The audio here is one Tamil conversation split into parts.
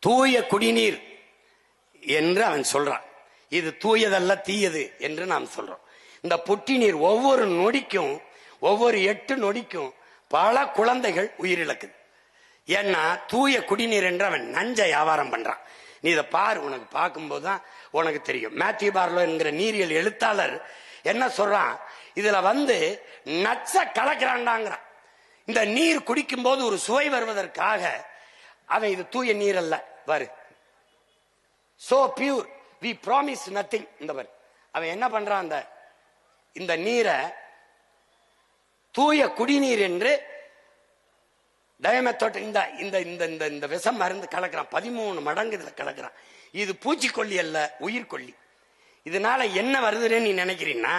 தூய குடிநீர் என்று அவன் சொல்றான். இது தூயதல்ல தீயது என்று நாம் சொல்றோம். இந்த புட்டி நீர் ஒவ்வொரு நொடிக்கும் ஒவ்வொரு எட்டு நொடிக்கும் பல குழந்தைகள் உயிரிழக்குது. ஏன்னா தூய குடிநீர் என்று அவன் நஞ்ச வியாபாரம் பண்றான். நீ இதை பார் உனக்கு பார்க்கும்போது தான் உனக்கு தெரியும். மேத்யூ பார்லோ என்கிற நீரியல் எழுத்தாளர் என்ன சொல்றான்? இதுல வந்து நச்ச கலக்கிறான்டாங்கிறான். இந்த நீர் குடிக்கும் போது ஒரு சுவை வருவதற்காக அவன் இது தூய நீர் அல்ல. பாரு. So pure we promise nothing இந்த பாரு. அவன் என்ன பண்றான் அந்த இந்த நீரை தூய குடிநீர் என்று டயமெத்தோட் இந்த இந்த இந்த இந்த இந்த விஷம் மருந்து கலக்கிறான். பதிமூணு மடங்கு இதில் கலக்கிறான். இது பூச்சிக்கொல்லி அல்ல உயிர்கொல்லி இதனால என்ன வருதுன்னு நீ நினைக்கிறீன்னா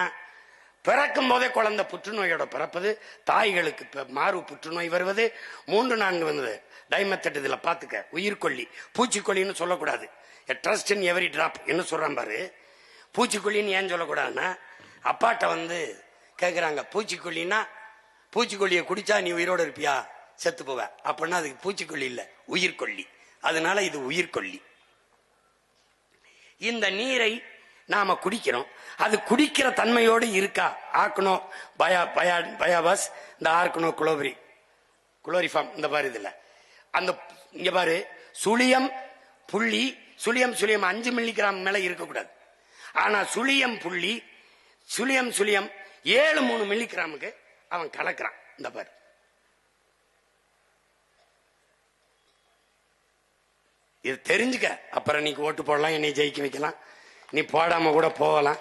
பிறக்கும் போதே குழந்தை புற்றுநோயோட பிறப்பது தாய்களுக்கு மாறு புற்றுநோய் வருவது மூன்று நான்கு வந்தது. டைமத்தட்டு இதில் பார்த்துக்க உயிர்கொல்லி பூச்சிக்கொல்லின்னு சொல்லக்கூடாது. ட்ரஸ்ட் இன் எவரி டிராப் என்ன சொல்கிறான் பாரு? பூச்சிக்கொல்லின்னு ஏன் சொல்லக்கூடாதுன்னா அப்பாட்ட வந்து கேட்குறாங்க பூச்சிக்கொல்லின்னா பூச்சிக்கொல்லியை குடிச்சா நீ உயிரோடு இருப்பியா? செத்து போவ. அப்படின்னா அதுக்கு பூச்சிக்கொல்லி இல்லை. உயிர்கொல்லி அதனால இது உயிர்கொல்லி இந்த நீரை நாம குடிக்கிறோம். அது குடிக்கிற தன்மையோடு இருக்கா? ஆக்கணும். பயா பயா பயாபாஸ் இந்த ஆர்க்கனோ குளோபரி. குளோரிஃபார்ம் இந்த மாதிரி இதுல. அந்த இங்க பாரு. சுழியம் புள்ளி சுழியம் சுழியம். அஞ்சு மில்லிகிராம் மேல இருக்கக்கூடாது. ஆனா சுழியம் புள்ளி சுழியம் சுழியம் ஏழு மூணு மில்லிகிராமுக்கு அவன் கலக்கிறான். இந்த பாரு. இது தெரிஞ்சுக்க. அப்புறம் நீங்க ஓட்டு போடலாம் என்னை ஜெயிக்க வைக்கலாம். நீ போடாம கூட போகலாம்.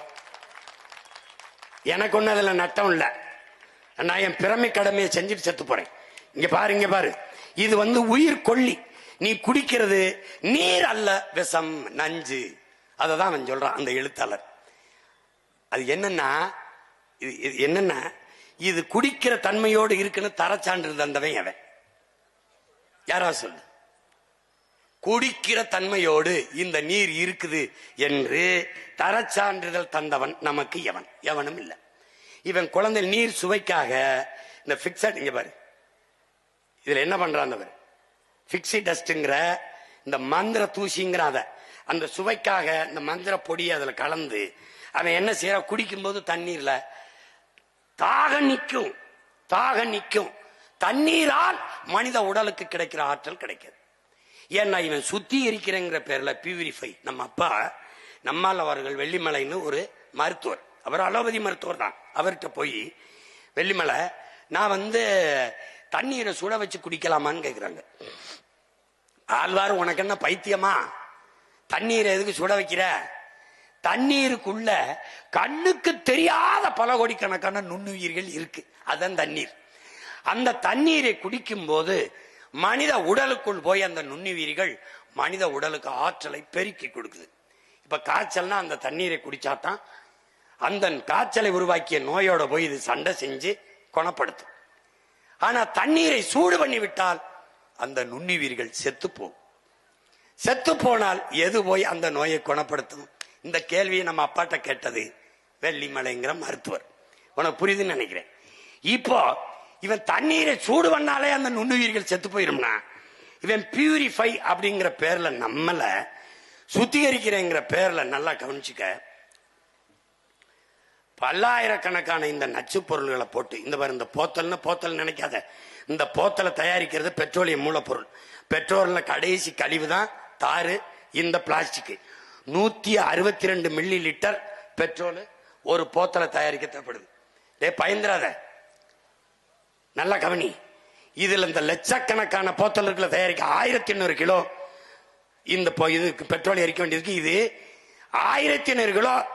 எனக்கு ஒன்றும் அதில் நட்டம் இல்லை. நான் என் பிறமை கடமையை செஞ்சுட்டு செத்து போறேன். இங்க பாரு இங்க பாரு. இது வந்து உயிர் கொல்லி. நீ குடிக்கிறது நீர் அல்ல விஷம் நஞ்சு. அதை தான் அவன் சொல்கிறான் அந்த எழுத்தாளர். அது என்னன்னா இது இது என்னன்னா இது குடிக்கிற தன்மையோடு இருக்குன்னு தரச்சான்று தந்தவன் அவன். யாரா சொல்லு. குடிக்கிற தன்மையோடு இந்த நீர் இருக்குது என்று தரச்சான்றிதழ் தந்தவன் நமக்கு எவன்? எவனும் இல்லை. இவன் குழந்தை நீர் சுவைக்காக இந்த பிக்சட் இங்க பாரு. இதுல என்ன பண்றான் அந்த பாரு பிக்ஸி டஸ்ட்ங்கிற இந்த மந்திர தூசிங்கிற அத அந்த சுவைக்காக இந்த மந்திர பொடியை அதுல கலந்து அவன் என்ன செய்யற? குடிக்கும்போது தண்ணீர்ல தாக நிற்கும் தாக நிற்கும். தண்ணீரால் மனித உடலுக்கு கிடைக்கிற ஆற்றல் கிடைக்கிறது ஏன்னா இவன் சுத்தி இருக்கிறேங்கிற பேர்ல பியூரிஃபை நம்ம அப்பா நம்மால் அவர்கள் வெள்ளிமலைன்னு ஒரு மருத்துவர். அவர் அலோபதி மருத்துவர் தான். அவர்கிட்ட போய் வெள்ளிமலை நான் வந்து தண்ணீரை சுட வச்சு குடிக்கலாமான்னு கேட்குறாங்க ஆழ்வார் உனக்கு என்ன பைத்தியமா? தண்ணீரை எதுக்கு சுட வைக்கிற? தண்ணீருக்குள்ள கண்ணுக்கு தெரியாத பல கோடிக்கணக்கான நுண்ணுயிர்கள் இருக்கு. அதான் தண்ணீர். அந்த தண்ணீரை குடிக்கும் போது மனித உடலுக்குள் போய் அந்த நுண்ணுயிரிகள் மனித உடலுக்கு ஆற்றலை பெருக்கி கொடுக்குது. இப்ப காய்ச்சல்னா அந்த தண்ணீரை குடிச்சாதான் அந்த காய்ச்சலை உருவாக்கிய நோயோட போய் இது சண்டை செஞ்சு குணப்படுத்தும். ஆனா தண்ணீரை சூடு பண்ணி விட்டால் அந்த நுண்ணுயிர்கள் செத்து போகும். செத்து போனால் எது போய் அந்த நோயை குணப்படுத்தும்? இந்த கேள்வியை நம்ம அப்பாட்ட கேட்டது வெள்ளிமலைங்கிற மருத்துவர். உனக்கு புரியுதுன்னு நினைக்கிறேன். இப்போ இவன் தண்ணீரை சூடு பண்ணாலே அந்த நுண்ணுயிர்கள் செத்து போயிரும்னா இவன் பியூரிஃபை அப்படிங்கிற பேர்ல நம்மள சுத்திகரிக்கிறேங்கிற பேர்ல நல்லா கவனிச்சுக்க. பல்லாயிரக்கணக்கான இந்த நச்சு பொருள்களை போட்டு இந்த பாரு இந்த போத்தல்னு போத்தல் நினைக்காத. இந்த போத்தலை தயாரிக்கிறது பெட்ரோலியம் மூலப்பொருள். பெட்ரோலில் கடைசி கழிவு தான் தாறு இந்த பிளாஸ்டிக் நூத்தி அறுபத்தி ரெண்டு மில்லி லிட்டர் பெட்ரோல் ஒரு போத்தலை தயாரிக்க தேவைப்படுது. டே பயந்துராத நல்லா கவனி. இதுல இந்த லட்சக்கணக்கான போத்தல்களை தயாரிக்க ஆயிரத்தி எண்ணூறு கிலோ இந்த இதுக்கு பெட்ரோல் எரிக்க வேண்டியதுக்கு இது ஆயிரத்தி எண்ணூறு கிலோ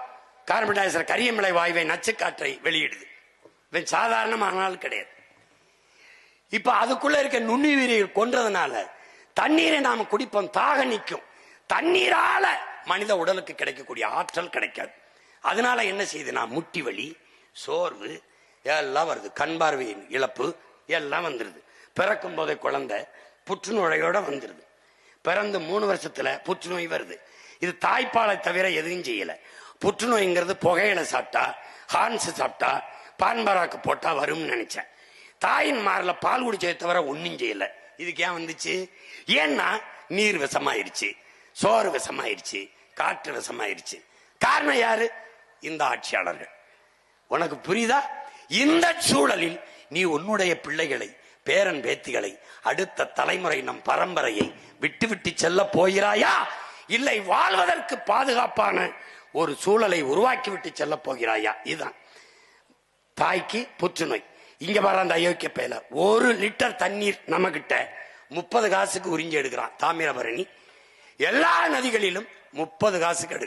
கார்பன் டை ஆக்சைடு கரியமிலை வாயுவை நச்சுக்காற்றை வெளியிடுது. இவன் சாதாரணமான நாள் கிடையாது. இப்ப அதுக்குள்ள இருக்க நுண்ணுயிரிகள் கொன்றதுனால தண்ணீரை நாம குடிப்போம் தாக நிற்கும். தண்ணீரால மனித உடலுக்கு கிடைக்கக்கூடிய ஆற்றல் கிடைக்காது. அதனால என்ன செய்யுதுன்னா முட்டி வலி சோர்வு எல்லாம் வருது. கண் பார்வையின் இழப்பு எல்லாம் வந்துடுது பிறக்கும் போதே குழந்தை புற்றுநோயோட வந்துடுது பிறந்து மூணு வருஷத்துல புற்றுநோய் வருது. இது தாய்ப்பாலை தவிர எதுவும் செய்யல. புற்றுநோய்ங்கிறது புகையில சாப்பிட்டா ஹான்ஸ் சாப்பிட்டா பான்பராக்கு போட்டா வரும்னு நினைச்சேன். தாயின் மாறல பால் குடிச்சதை தவிர ஒன்னும் செய்யல. இதுக்கு ஏன் வந்துச்சு? ஏன்னா நீர் விஷமாயிருச்சு சோறு விஷமாயிருச்சு காற்று விஷமாயிருச்சு. காரணம் யாரு? இந்த ஆட்சியாளர்கள். உனக்கு புரியுதா? இந்த சூழலில் நீ உன்னுடைய பிள்ளைகளை பேரன் பேத்திகளை அடுத்த தலைமுறை நம் பரம்பரையை விட்டு விட்டு செல்ல போகிறாயா? இல்லை வாழ்வதற்கு பாதுகாப்பான ஒரு சூழலை உருவாக்கி விட்டு செல்ல போகிறாயா? இதுதான். தாய்க்கு புற்றுநோய். இங்க வர அந்த அயோக்கிய பேல. ஒரு லிட்டர் தண்ணீர் நம்ம கிட்ட முப்பது காசுக்கு உறிஞ்சி எடுக்கிறான் தாமிரபரணி. எல்லா நதிகளிலும் முப்பது காசுக்கு எடுக்கிறான்.